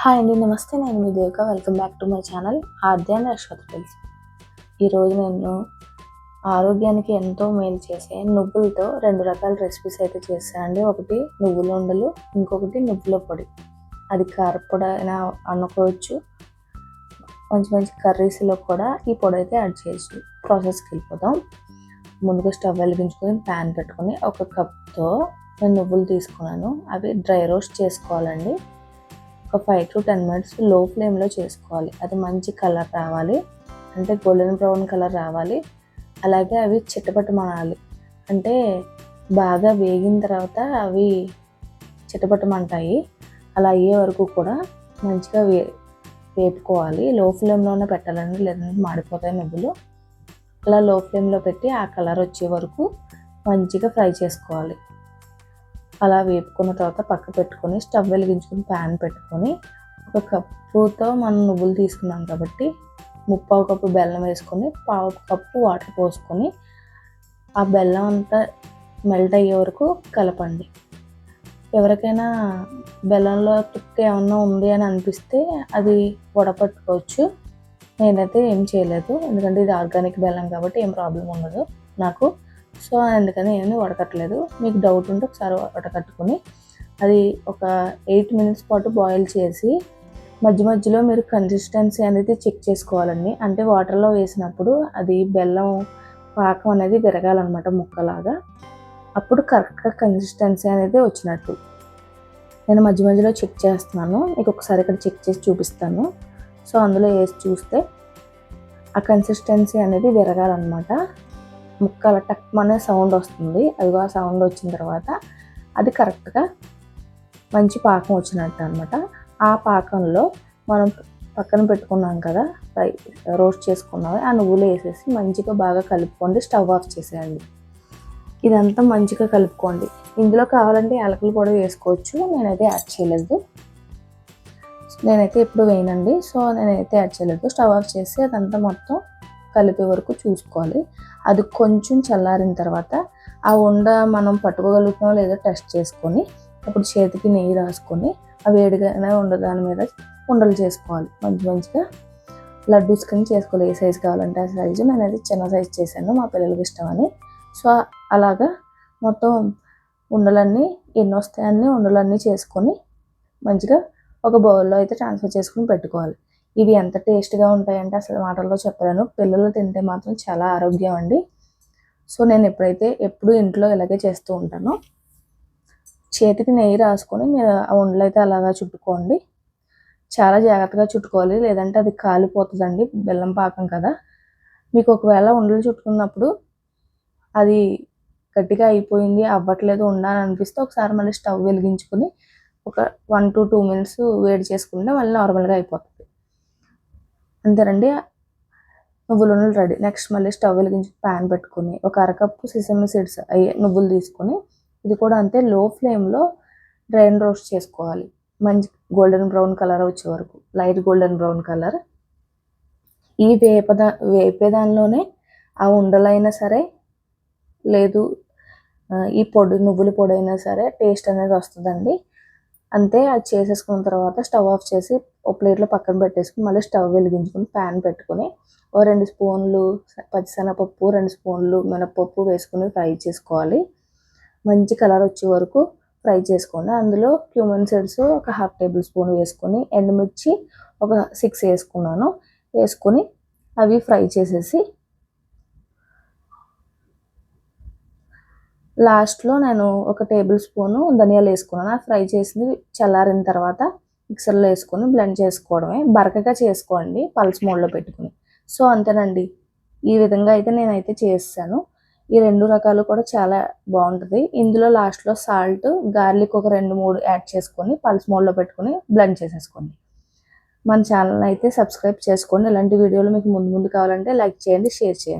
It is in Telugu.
హాయ్ అండి నమస్తే. నేను మీ Devika. Welcome back to my channel Aadya and Ashwath tells ఈరోజు నేను ఆరోగ్యానికి ఎంతో మేలు చేసే నువ్వులతో రెండు రకాల రెసిపీస్ అయితే చేస్తానండి అండి. ఒకటి నువ్వుల ఉండలు ఇంకొకటి నువ్వుల పొడి. అది కారపొడి అయినా అనుకోవచ్చు. మంచి మంచి కర్రీస్లో కూడా ఈ పొడి అయితే యాడ్ చేయొచ్చు. ప్రాసెస్కి వెళ్ళిపోతాం ముందుగా స్టవ్ వెలిగించుకొని ప్యాన్ పెట్టుకొని ఒక కప్తో నేను నువ్వులు తీసుకున్నాను. అవి డ్రై రోస్ట్ చేసుకోవాలండి. ఒక ఫైవ్ టు టెన్ మినిట్స్లో ఫ్లేమ్లో చేసుకోవాలి. అది మంచి కలర్ రావాలి. అంటే గోల్డెన్ బ్రౌన్ కలర్ రావాలి. అలాగే అవి చిట్టపట్టమనాలి అంటే బాగా వేగిన తర్వాత అవి చిట్టపట్టమంటాయి అలా అయ్యే వరకు కూడా మంచిగా వే వేపుకోవాలి. లో ఫ్లేమ్లోనే పెట్టాలండి లేదంటే మాడిపోతాయి నువ్వులు. అలా లో ఫ్లేమ్లో పెట్టి ఆ కలర్ వచ్చే వరకు మంచిగా ఫ్రై చేసుకోవాలి. అలా వేపుకున్న తర్వాత పక్క పెట్టుకొని స్టవ్ వెలిగించుకొని ప్యాన్ పెట్టుకొని ఒక కప్పుతో మనం నువ్వులు తీసుకున్నాం కాబట్టి ముప్పావు కప్పు బెల్లం వేసుకొని పావు కప్పు వాటర్ పోసుకొని ఆ బెల్లం అంతా మెల్ట్ అయ్యే వరకు కలపండి. ఎవరికైనా బెల్లంలో తుక్కు ఏమన్నా ఉంది అని అనిపిస్తే అది వడపట్టుకోవచ్చు. నేనైతే ఏం చేయలేదు. ఎందుకంటే ఇది ఆర్గానిక్ బెల్లం కాబట్టి ఏం ప్రాబ్లం ఉండదు. నాకు సో అందుకని ఏమీ వడకట్టలేదు. మీకు డౌట్ ఉంటే ఒకసారి వడకట్టుకొని అది ఒక ఎయిట్ మినిట్స్ పాటు బాయిల్ చేసి మధ్య మధ్యలో మీరు కన్సిస్టెన్సీ అనేది చెక్ చేసుకోవాలండి. అంటే వాటర్లో వేసినప్పుడు అది బెల్లం పాకం అనేది విరగాలన్నమాట ముక్కలాగా. అప్పుడు కరెక్ట్గా కన్సిస్టెన్సీ అనేది వచ్చినట్టు. నేను మధ్య మధ్యలో చెక్ చేస్తున్నాను. మీకు ఒకసారి ఇక్కడ చెక్ చేసి చూపిస్తాను. సో అందులో వేసి చూస్తే ఆ కన్సిస్టెన్సీ అనేది విరగాలన్నమాట. ముక్కల టక్ అనే సౌండ్ వస్తుంది. అదిగో ఆ సౌండ్ వచ్చిన తర్వాత అది కరెక్ట్గా మంచి పాకం వచ్చినట్టు అనమాట ఆ పాకంలో మనం పక్కన పెట్టుకున్నాం కదా ఫ్రై రోస్ట్ చేసుకున్నవి ఆ నువ్వులు వేసేసి మంచిగా బాగా కలుపుకోండి. స్టవ్ ఆఫ్ చేసేయండి. ఇదంతా మంచిగా కలుపుకోండి. ఇందులో కావాలంటే యాలకులు కూడా వేసుకోవచ్చు. నేనైతే యాడ్ చేయలేదు. నేనైతే ఎప్పుడు వేయనండి. సో నేనైతే యాడ్ చేయలేదు. స్టవ్ ఆఫ్ చేసి అదంతా మొత్తం కలిపే వరకు చూసుకోవాలి. అది కొంచెం చల్లారిన తర్వాత ఆ ఉండ మనం పట్టుకోగలుగుతున్నాం లేదో టెస్ట్ చేసుకొని అప్పుడు చేతికి నెయ్యి రాసుకొని ఆ వేడిగానే ఉండ దాని మీద ఉండలు చేసుకోవాలి. మంచి మంచిగా లడ్డూస్ కింద చేసుకోవాలి. ఏ సైజు కావాలంటే ఆ సైజు. నేను అది చిన్న సైజు చేశాను. మా పిల్లలకి ఇష్టమని. సో అలాగా మొత్తం ఉండలన్నీ ఎన్ని వస్తాయన్నీ ఉండలన్నీ చేసుకొని మంచిగా ఒక బౌల్లో అయితే ట్రాన్స్ఫర్ చేసుకుని పెట్టుకోవాలి. ఇవి ఎంత టేస్ట్గా ఉంటాయంటే అసలు మాటల్లో చెప్పలేను. పిల్లలు తింటే మాత్రం చాలా ఆరోగ్యం అండి. సో నేను ఎప్పుడైతే ఎప్పుడు ఇంట్లో ఇలాగే చేస్తూ ఉంటాను చేతికి నెయ్యి రాసుకొని మీరు ఆ ఉండలు అయితే అలాగా చుట్టుకోండి. చాలా జాగ్రత్తగా చుట్టుకోవాలి. లేదంటే అది కాలిపోతుందండి. బెల్లం పాకం కదా. మీకు ఒకవేళ ఉండలు చుట్టుకున్నప్పుడు అది గట్టిగా అయిపోయింది అవ్వట్లేదు ఉండాలని అనిపిస్తే ఒకసారి మళ్ళీ స్టవ్ వెలిగించుకొని ఒక వన్ టు టూ మినిట్స్ వేడి చేసుకుంటే మళ్ళీ నార్మల్గా అయిపోతుంది. అంతేనండి. నువ్వుల నూనెలు రెడీ. నెక్స్ట్ మళ్ళీ స్టవ్ వెలిగించి ప్యాన్ పెట్టుకుని ఒక అరకప్పు సిసమ్ సీడ్స్ అయ్యే నువ్వులు తీసుకొని ఇది కూడా అంతే లో ఫ్లేమ్లో డ్రైన్ రోస్ట్ చేసుకోవాలి. మంచి గోల్డెన్ బ్రౌన్ కలర్ వచ్చే వరకు. Light golden brown colour. ఈ వేపదా వేపేదానిలోనే ఆ ఉండలైనా సరే లేదు ఈ పొడి నువ్వుల పొడి అయినా సరే టేస్ట్ అనేది వస్తుందండి. అంతే అది చేసేసుకున్న తర్వాత స్టవ్ ఆఫ్ చేసి ఒక ప్లేట్లో పక్కన పెట్టేసుకుని మళ్ళీ స్టవ్ వెలిగించుకొని ప్యాన్ పెట్టుకొని ఓ రెండు స్పూన్లు పచ్చిశనగపప్పు రెండు స్పూన్లు మినపప్పు వేసుకొని ఫ్రై చేసుకోవాలి. మంచి కలర్ వచ్చే వరకు ఫ్రై చేసుకోండి. అందులో క్యూమన్ సీడ్స్ ఒక హాఫ్ టేబుల్ స్పూన్ వేసుకొని ఎండుమిర్చి ఒక సిక్స్ వేసుకున్నాను. వేసుకొని అవి ఫ్రై చేసేసి లాస్ట్లో నేను ఒక టేబుల్ స్పూను ధనియాలు వేసుకున్నాను. ఫ్రై చేసింది చల్లారిన తర్వాత మిక్సర్లో వేసుకొని బ్లెండ్ చేసుకోవడమే. బరకగా చేసుకోండి పల్స్ మోడ్లో పెట్టుకుని. సో అంతేనండి. ఈ విధంగా అయితే నేనైతే చేస్తాను. ఈ రెండు రకాలు కూడా చాలా బాగుంటుంది. ఇందులో లాస్ట్లో సాల్ట్ గార్లిక్ ఒక రెండు మూడు యాడ్ చేసుకొని పల్స్ మోడ్లో పెట్టుకొని బ్లెండ్ చేసేసుకోండి. మన ఛానల్ అయితే సబ్స్క్రైబ్ చేసుకోండి. ఇలాంటి వీడియోలు మీకు ముందు ముందు కావాలంటే లైక్ చేయండి షేర్ చేయండి.